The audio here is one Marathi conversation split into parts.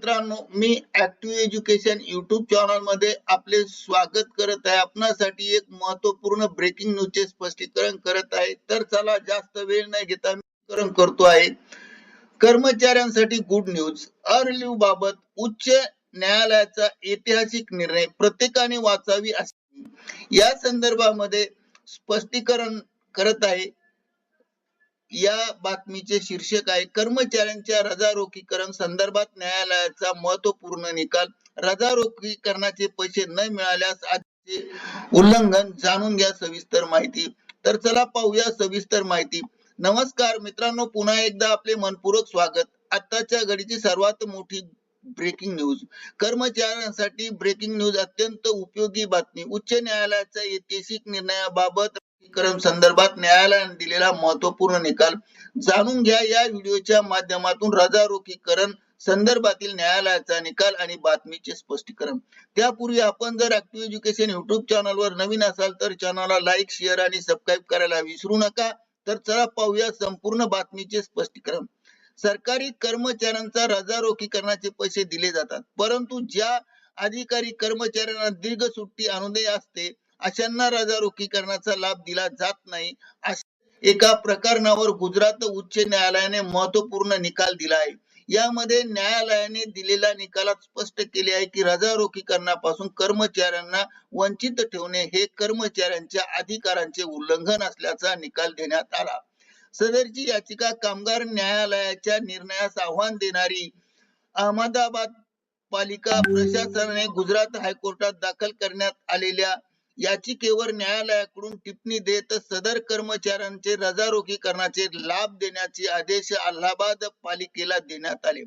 मित्रांनो मी ऍक्टिव्ह एज्युकेशन युट्यूब चॅनलमध्ये आपले स्वागत करत आहे. आपणासाठी एक महत्त्वपूर्ण ब्रेकिंग न्यूज चे स्पष्टीकरण करत आहे. तर चला जास्त वेळ न घेता मी स्पष्टीकरण करतो आहे. कर्मचाऱ्यांसाठी गुड न्यूज अर्लिव बाबत उच्च न्यायालयाचा ऐतिहासिक निर्णय प्रत्येकाने वाचावी असे. या संदर्भामध्ये स्पष्टीकरण करत आहे. या बातमीचे शीर्षक आहे कर्मचाऱ्यांच्या रजारोखीकरण संदर्भात न्यायालयाचा महत्त्वपूर्ण निकाल. रजा रोखीकरणाचे पैसे न मिळाल्यास उल्लंघन जाणून घ्या सविस्तर माहिती. तर चला पाहूया सविस्तर माहिती. नमस्कार मित्रांनो पुन्हा एकदा आपले मनपूर्वक स्वागत. आताच्या घडीची सर्वात मोठी ब्रेकिंग न्यूज कर्मचाऱ्यांसाठी ब्रेकिंग न्यूज अत्यंत उपयोगी बातमी. उच्च न्यायालयाच्या ऐतिहासिक निर्णयाबाबत रोखीकरण संदर्भात न्यायालयाने दिलेला महत्त्वपूर्ण निकाल जाणून घ्या. या व्हिडिओच्या माध्यमातून रजा रोखीकरण संदर्भातील न्यायालयाचा निकाल आणि बातमीचे स्पष्टीकरण. त्यापूर्वी आपण जर ऍक्टिव्ह एज्युकेशन युट्यूब चॅनलवर नवीन असाल तर चॅनलला लाईक शेअर आणि सबस्क्राईब करायला विसरू नका. तर चला पाहूया संपूर्ण बातमीचे स्पष्टीकरण. सरकारी कर्मचाऱ्यांचा रजा रोखीकरणाचे पैसे दिले जातात. परंतु ज्या अधिकारी कर्मचाऱ्यांना दीर्घ सुट्टी अनुदय असते अशांना रजा रोखीकरणाचा लाभ दिला जात नाही एका प्रकरणावर गुजरात उच्च न्यायालयाने महत्त्वपूर्ण निकाल दिला आहे. यामध्ये न्यायालयाने दिलेल्या निकालात स्पष्ट केले आहे की रजा रोखीकरणापासून कर्मचाऱ्यांना वंचित ठेवणे हे कर्मचाऱ्यांच्या अधिकारांचे उल्लंघन असल्याचा निकाल देण्यात आला. सदरची याचिका कामगार न्यायालयाच्या निर्णयास आव्हान देणारी अहमदाबाद पालिका प्रशासनाने गुजरात हायकोर्टात दाखल करण्यात आलेल्या याचिकेवर न्यायालयाकडून टिप्पणी देत सदर कर्मचाऱ्यांचे रजा रोखीकरणाचे लाभ देण्याचे आदेश अलाहाबाद पालिकेला देण्यात आले.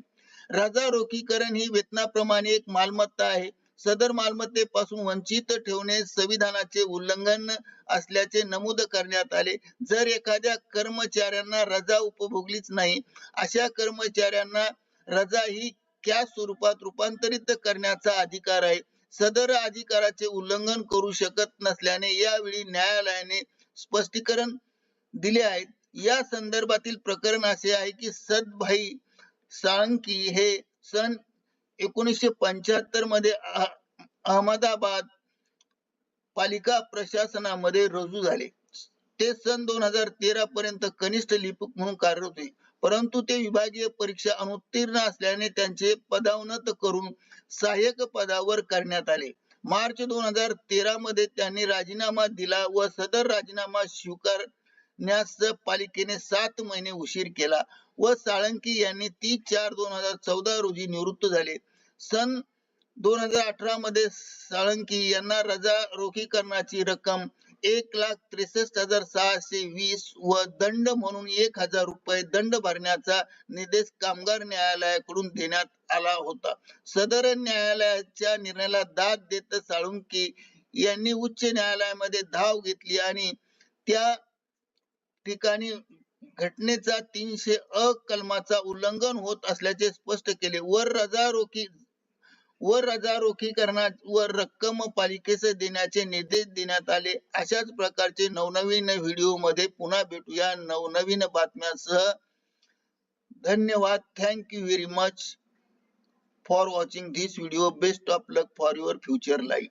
रजारोखीकरण ही वेतनाप्रमाणे एक मालमत्ता आहे. सदर मालमत्तेपासून वंचित ठेवणे संविधानाचे उल्लंघन असल्याचे नमूद करण्यात आले. जर एखाद्या कर्मचाऱ्यांना रजा उपभोगलीच नाही अशा कर्मचाऱ्यांना रजा ही कॅश स्वरूपात रूपांतरित करण्याचा अधिकार आहे. सदर अधिकाराचे उल्लंघन करू शकत नसल्याने यावेळी न्यायालयाने स्पष्टीकरण दिले आहे या संदर्भातील प्रकरण असे आहे की सदभाई साळंकी हे सन एकोणीसशे पंच्याहत्तरमध्ये अहमदाबाद पालिका प्रशासनामध्ये रुजू झाले. ते सन दोन हजार तेरा पर्यंत कनिष्ठ लिपिक म्हणून कार्यरत होते. परंतु ते विभागीय परीक्षा अनुत्तीर्ण असल्याने त्यांचे पदावनत करून सहाय्यक पदावर करण्यात आले. मार्च दोन हजार तेरा मध्ये त्यांनी राजीनामा दिला व सदर राजीनामा स्वीकारण्यास पालिकेने सात महिने उशीर केला व साळंकी यांनी तीस चार दोन हजार चौदा रोजी निवृत्त झाले. सन दोन हजार अठरा मध्ये साळंकी यांना रजा रोखीकरणाची रक्कम एक लाख त्रेसष्ट हजार सहाशे वीस व दंड म्हणून एक हजार रुपये दंड भरण्याचा निर्देश कामगार न्यायालयाकडून देण्यात आला होता. सदर न्यायालयाच्या निर्णयाला दाद देत साळुंकी यांनी उच्च न्यायालयामध्ये धाव घेतली आणि त्या ठिकाणी घटनेचा तीनशे अ कलमाचा उल्लंघन होत असल्याचे स्पष्ट केले. वर रजा रोखी व रजा व रक्कम पालिकेस देण्याचे निर्देश देण्यात आले. अशाच प्रकारचे नवनवीन व्हिडिओमध्ये पुन्हा भेटूया. नवनवीन बातम्यासह. धन्यवाद. Thank you very much for watching this video best of luck for your future life